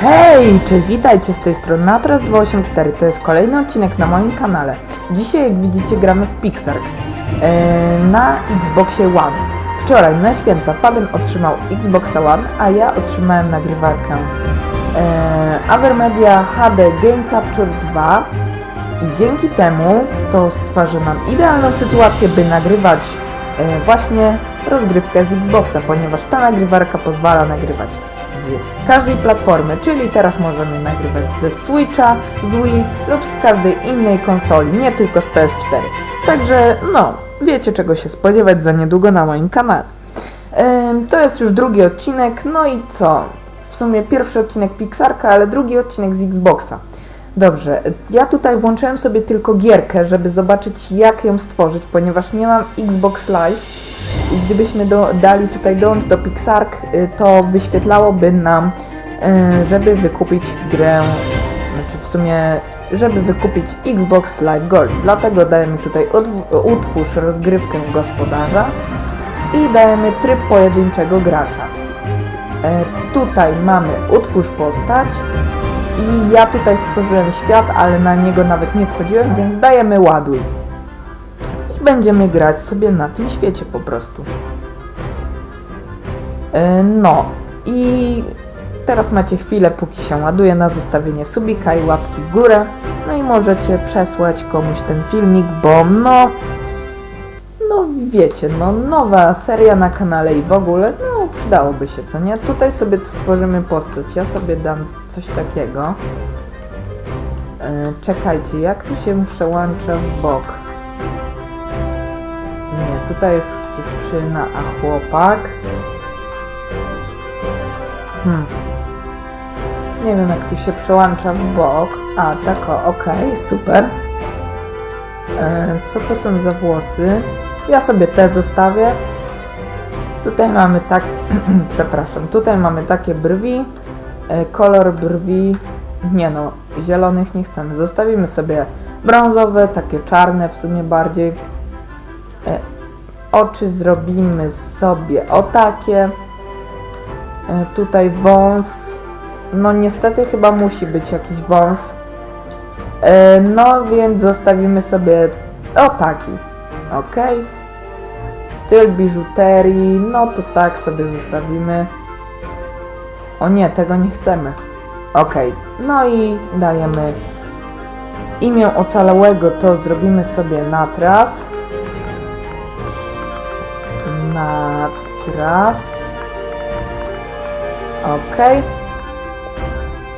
Hej, cześć, witajcie z tej strony Natras284, to jest kolejny odcinek na moim kanale. Dzisiaj, jak widzicie, gramy w Pixar e, na Xboxie One. Wczoraj na święta Fabian otrzymał Xboxa One, a ja otrzymałem nagrywarkę e, Avermedia HD Game Capture 2 i dzięki temu to stworzy nam idealną sytuację, by nagrywać e, właśnie rozgrywkę z Xboxa, ponieważ ta nagrywarka pozwala nagrywać z każdej platformy, czyli teraz możemy nagrywać ze Switcha, z Wii lub z każdej innej konsoli, nie tylko z PS4. Także no, wiecie czego się spodziewać za niedługo na moim kanale. To jest już drugi odcinek, no i co? W sumie pierwszy odcinek Pixarka, ale drugi odcinek z Xboxa. Dobrze, ja tutaj włączyłem sobie tylko gierkę, żeby zobaczyć jak ją stworzyć, ponieważ nie mam Xbox Live gdybyśmy do, dali tutaj dołącz do Pixark, y, to wyświetlałoby nam, y, żeby wykupić grę, znaczy w sumie, żeby wykupić Xbox Live Gold. Dlatego dajemy tutaj utwórz rozgrywkę gospodarza i dajemy tryb pojedynczego gracza. E, tutaj mamy utwórz postać i ja tutaj stworzyłem świat, ale na niego nawet nie wchodziłem, więc dajemy ładuj. Będziemy grać sobie na tym świecie po prostu. E, No i teraz macie chwilę, póki się ładuje na zostawienie subika i łapki w górę. No i możecie przesłać komuś ten filmik, bo no no wiecie, no nowa seria na kanale i w ogóle, no przydałoby się, co nie? Tutaj sobie stworzymy postać, ja sobie dam coś takiego. E, czekajcie, jak tu się przełącza w bok? Nie, tutaj jest dziewczyna, a chłopak. Hmm. Nie wiem, jak tu się przełącza w bok. A, tak o, okej, super. E, co to są za włosy? Ja sobie te zostawię. Tutaj mamy tak, przepraszam, tutaj mamy takie brwi, e, kolor brwi, nie no, zielonych nie chcemy. Zostawimy sobie brązowe, takie czarne w sumie bardziej. E, oczy zrobimy sobie o takie. E, tutaj wąs, no niestety chyba musi być jakiś wąs. E, no więc zostawimy sobie o taki. Ok. Styl biżuterii, no to tak sobie zostawimy. O nie, tego nie chcemy. Ok. No i dajemy imię ocalałego, to zrobimy sobie natras. Natras. Ok.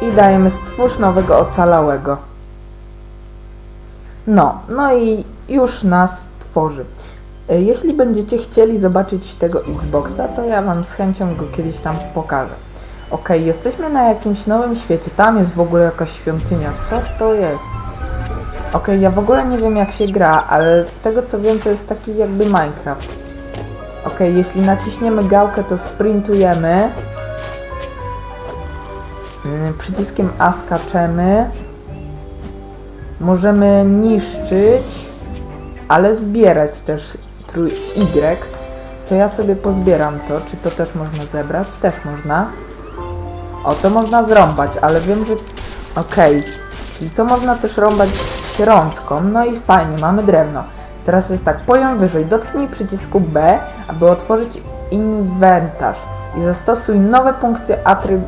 I dajemy stwórz nowego ocalałego. No, no i już nas tworzy. E, Jeśli będziecie chcieli zobaczyć tego Xboxa, to ja Wam z chęcią go kiedyś tam pokażę. Ok, jesteśmy na jakimś nowym świecie. Tam jest w ogóle jakaś świątynia. Co to jest? Ok, ja w ogóle nie wiem jak się gra, ale z tego co wiem to jest taki jakby Minecraft. Ok, jeśli naciśniemy gałkę to sprintujemy. Yy, Przyciskiem A skaczemy. Możemy niszczyć, ale zbierać też trój Y. To ja sobie pozbieram to. Czy to też można zebrać? Też można. O, to można zrąbać, ale wiem, że... Okej. Czyli to można też rąbać śrączką. No i fajnie, mamy drewno. Teraz jest tak, poziom wyżej. Dotknij przycisku B, aby otworzyć inwentarz. I zastosuj nowe punkty atryb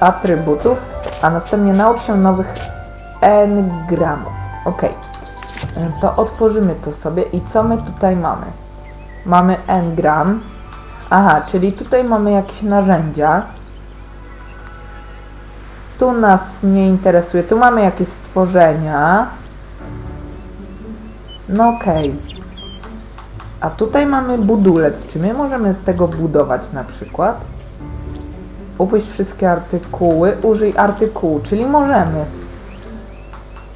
atrybutów, a następnie naucz się nowych engramów. Ok. To otworzymy to sobie i co my tutaj mamy? Mamy engram. Aha, czyli tutaj mamy jakieś narzędzia. Tu nas nie interesuje. Tu mamy jakieś stworzenia. No okej. A tutaj mamy budulec. Czy my możemy z tego budować na przykład? Upuść wszystkie artykuły. Użyj artykułu, czyli możemy.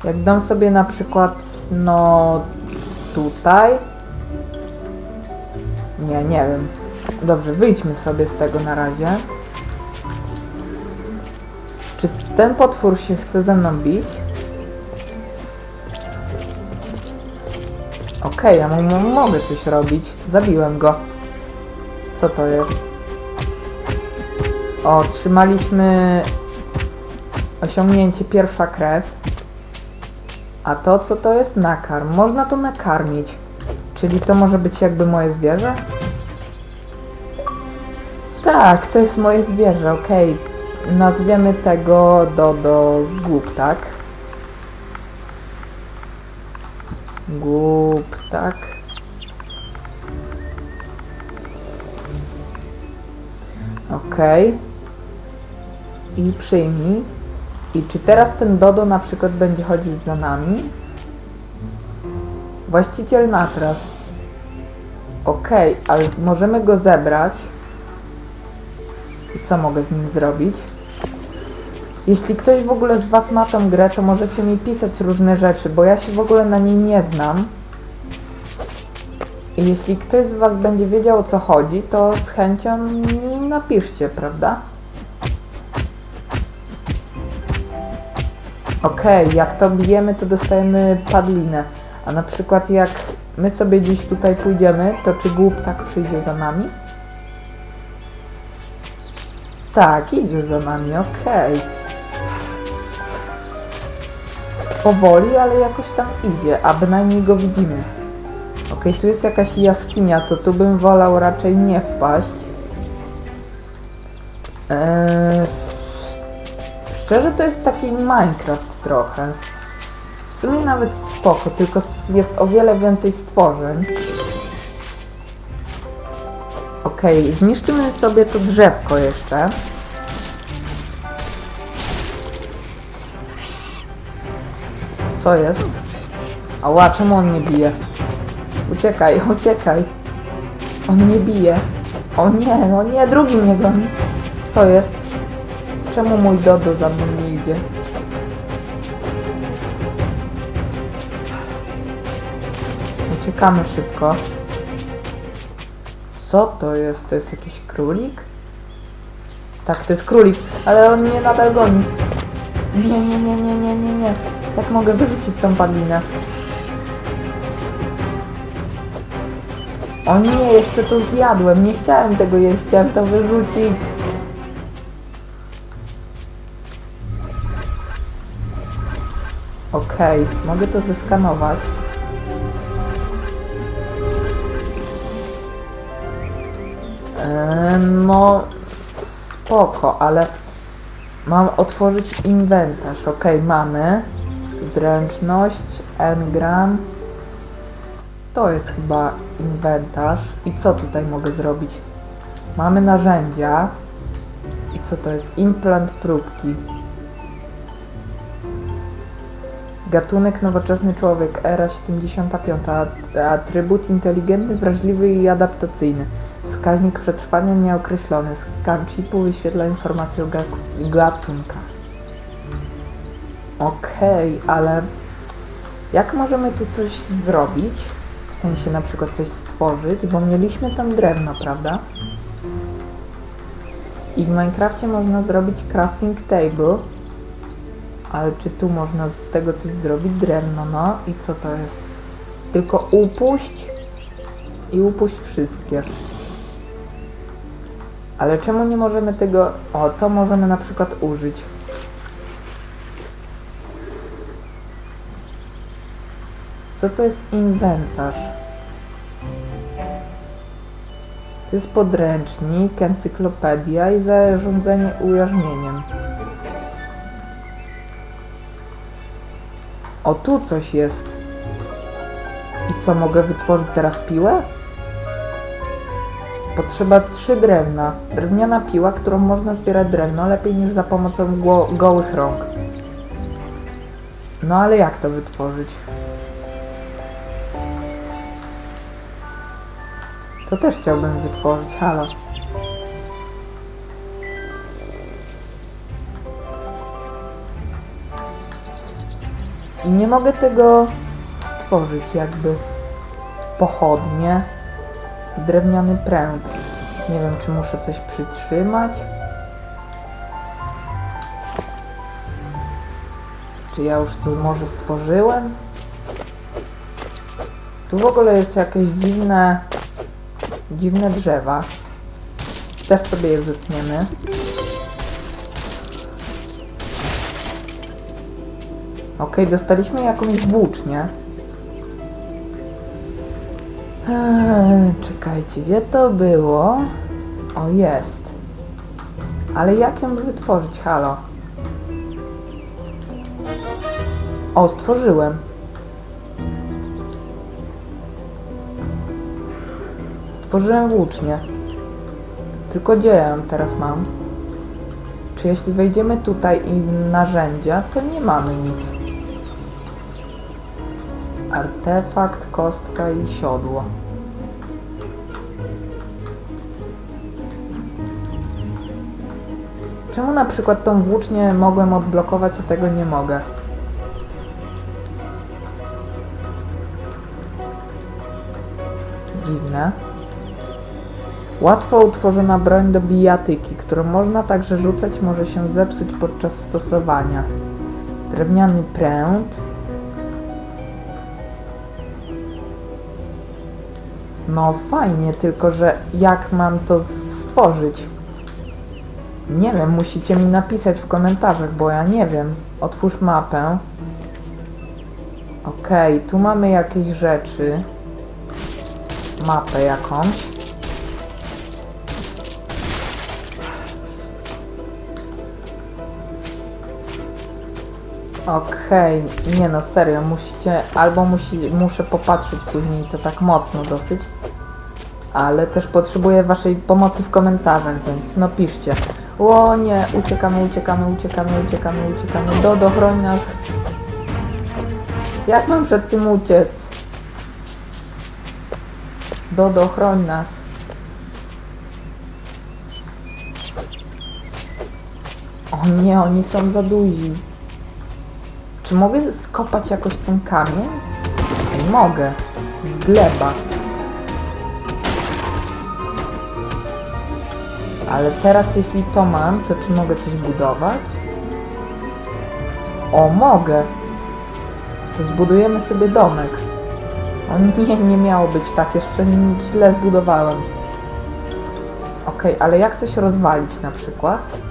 Jak dam sobie na przykład, no tutaj. Nie, nie wiem. Dobrze, wyjdźmy sobie z tego na razie. Czy ten potwór się chce ze mną bić? Okej, ja mu mogę coś robić. Zabiłem go. Co to jest? O, trzymaliśmy Osiągnięcie pierwsza krew. A to co to jest nakarm? Można to nakarmić. Czyli to może być jakby moje zwierzę? Tak, to jest moje zwierzę, okej. Nazwiemy tego Dodo Głup, tak? Głup, tak? Okej. I przyjmij. I czy teraz ten Dodo na przykład będzie chodził za nami? Właściciel natras. Okej, ale możemy go zebrać. I co mogę z nim zrobić? Jeśli ktoś w ogóle z Was ma tą grę, to możecie mi pisać różne rzeczy, bo ja się w ogóle na niej nie znam. I jeśli ktoś z Was będzie wiedział o co chodzi, to z chęcią napiszcie, prawda? Okej, jak to bijemy, to dostajemy padlinę. A na przykład jak my sobie dziś tutaj pójdziemy, to czy głup tak przyjdzie za nami? Tak, idzie za nami, okej. Powoli, ale jakoś tam idzie, a bynajmniej go widzimy. Okej, tu jest jakaś jaskinia, to tu bym wolał raczej nie wpaść. Eee, szczerze to jest taki Minecraft trochę. W sumie nawet spoko, tylko jest o wiele więcej stworzeń. Okej, zniszczymy sobie to drzewko jeszcze. Co jest? Ała, czemu on nie bije? Uciekaj, uciekaj. On nie bije. O nie, o nie, drugi mnie goni. Co jest? Czemu mój Dodo za mną nie idzie? Uciekamy szybko. Co to jest? To jest jakiś królik? Tak, to jest królik, ale on mnie nadal goni. Nie, nie, nie, nie, nie, nie, nie. Jak mogę wyrzucić tą padlinę? O nie, jeszcze to zjadłem. Nie chciałem tego jeść, chciałem to wyrzucić. Okej, mogę to zeskanować. Eee, no, spoko, ale mam otworzyć inwentarz. Okej, mamy. Zręczność, engram. To jest chyba inwentarz. I co tutaj mogę zrobić? Mamy narzędzia. I co to jest? Implant próbki. Gatunek nowoczesny człowiek, era 75. At- Atrybut inteligentny, wrażliwy i adaptacyjny. Wskaźnik przetrwania nieokreślony. Skan chipu wyświetla informacje o ga- gatunkach. Okej, ale jak możemy tu coś zrobić? W sensie na przykład coś stworzyć, bo mieliśmy tam drewno, prawda? I w Minecrafcie można zrobić crafting table. Ale czy tu można z tego coś zrobić? Drewno, no. I co to jest? Tylko upuść i upuść wszystkie. Ale czemu nie możemy tego... O, to możemy na przykład użyć. Co to jest inwentarz? To jest podręcznik, encyklopedia i zarządzanie ujarzmieniem. O, tu coś jest. I co, mogę wytworzyć teraz piłę? Potrzeba trzy drewna. Drewniana piła, którą można zbierać drewno lepiej niż za pomocą gło- gołych rąk. No ale jak to wytworzyć? To też chciałbym wytworzyć, halo. I nie mogę tego stworzyć jakby pochodnie i drewniany pręt. Nie wiem, czy muszę coś przytrzymać. Czy ja już coś może stworzyłem? Tu w ogóle jest jakieś dziwne, dziwne drzewa. Też sobie je zetniemy. Okej, dostaliśmy jakąś włócznię. Eee, czekajcie, gdzie to było? O, jest. Ale jak ją wytworzyć? Halo. O, stworzyłem. Stworzyłem włócznię. Tylko gdzie ja ją teraz mam? Czy jeśli wejdziemy tutaj i narzędzia, to nie mamy nic. Artefakt, kostka i siodło. Czemu na przykład tą włócznię mogłem odblokować, a tego nie mogę? Dziwne. Łatwo utworzona broń do bijatyki, którą można także rzucać, może się zepsuć podczas stosowania. Drewniany pręt. No fajnie, tylko że jak mam to stworzyć? Nie wiem, musicie mi napisać w komentarzach, bo ja nie wiem. Otwórz mapę. Okej, tu mamy jakieś rzeczy. Mapę jakąś. Okej, nie no, serio, musicie, albo musi, muszę popatrzeć później, to tak mocno dosyć, ale też potrzebuję waszej pomocy w komentarzach, więc no piszcie. O nie, uciekamy, uciekamy, uciekamy, uciekamy, uciekamy, Dodo, chroń nas. Jak mam przed tym uciec? Dodo, chroń nas. O nie, oni są za duzi. Czy mogę skopać jakoś ten kamień? Ej, mogę. To jest gleba. Ale teraz jeśli to mam, to czy mogę coś budować? O, mogę. To zbudujemy sobie domek. O nie, nie miało być tak, jeszcze źle zbudowałem. Okej, ale jak coś rozwalić na przykład?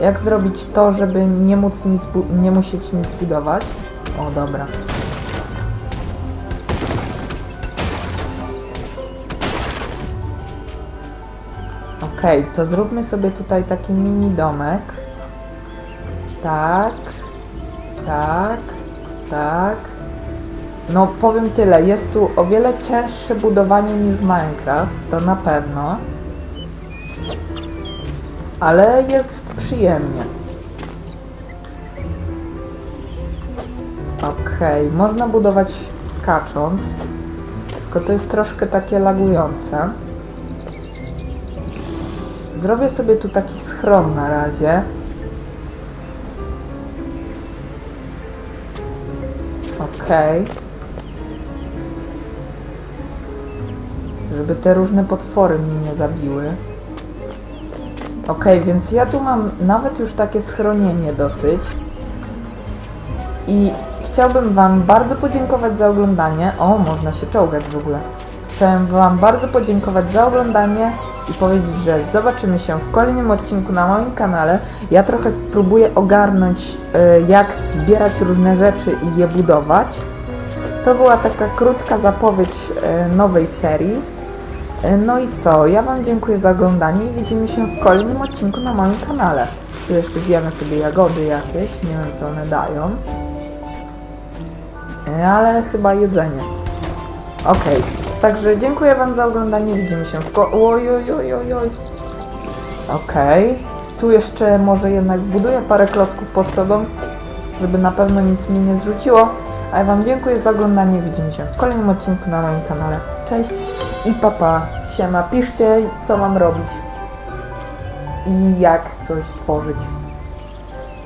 Jak zrobić to, żeby nie móc nic, nie musieć nic budować? O, dobra. Okej, to zróbmy sobie tutaj taki mini domek. Tak, tak, tak. No powiem tyle, jest tu o wiele cięższe budowanie niż Minecraft, to na pewno. Ale jest przyjemnie. Okej, można budować skacząc, tylko to jest troszkę takie lagujące. Zrobię sobie tu taki schron na razie. Okej. Żeby te różne potwory mnie nie zabiły. Okej, więc ja tu mam nawet już takie schronienie dosyć. I chciałbym Wam bardzo podziękować za oglądanie. O, można się czołgać w ogóle. Chciałem Wam bardzo podziękować za oglądanie i powiedzieć, że zobaczymy się w kolejnym odcinku na moim kanale. Ja trochę spróbuję ogarnąć, y, jak zbierać różne rzeczy i je budować. To była taka krótka zapowiedź y, nowej serii. Y, No i co? Ja Wam dziękuję za oglądanie i widzimy się w kolejnym odcinku na moim kanale. Tu jeszcze zjemy sobie jagody jakieś, nie wiem co one dają. Y, Ale chyba jedzenie. Okej, także dziękuję Wam za oglądanie, widzimy się w ko... Oj. Okej, tu jeszcze może jednak zbuduję parę klocków pod sobą, żeby na pewno nic mi nie zrzuciło. A ja Wam dziękuję za oglądanie, widzimy się w kolejnym odcinku na moim kanale. Cześć i papa, siema, piszcie co mam robić i jak coś tworzyć.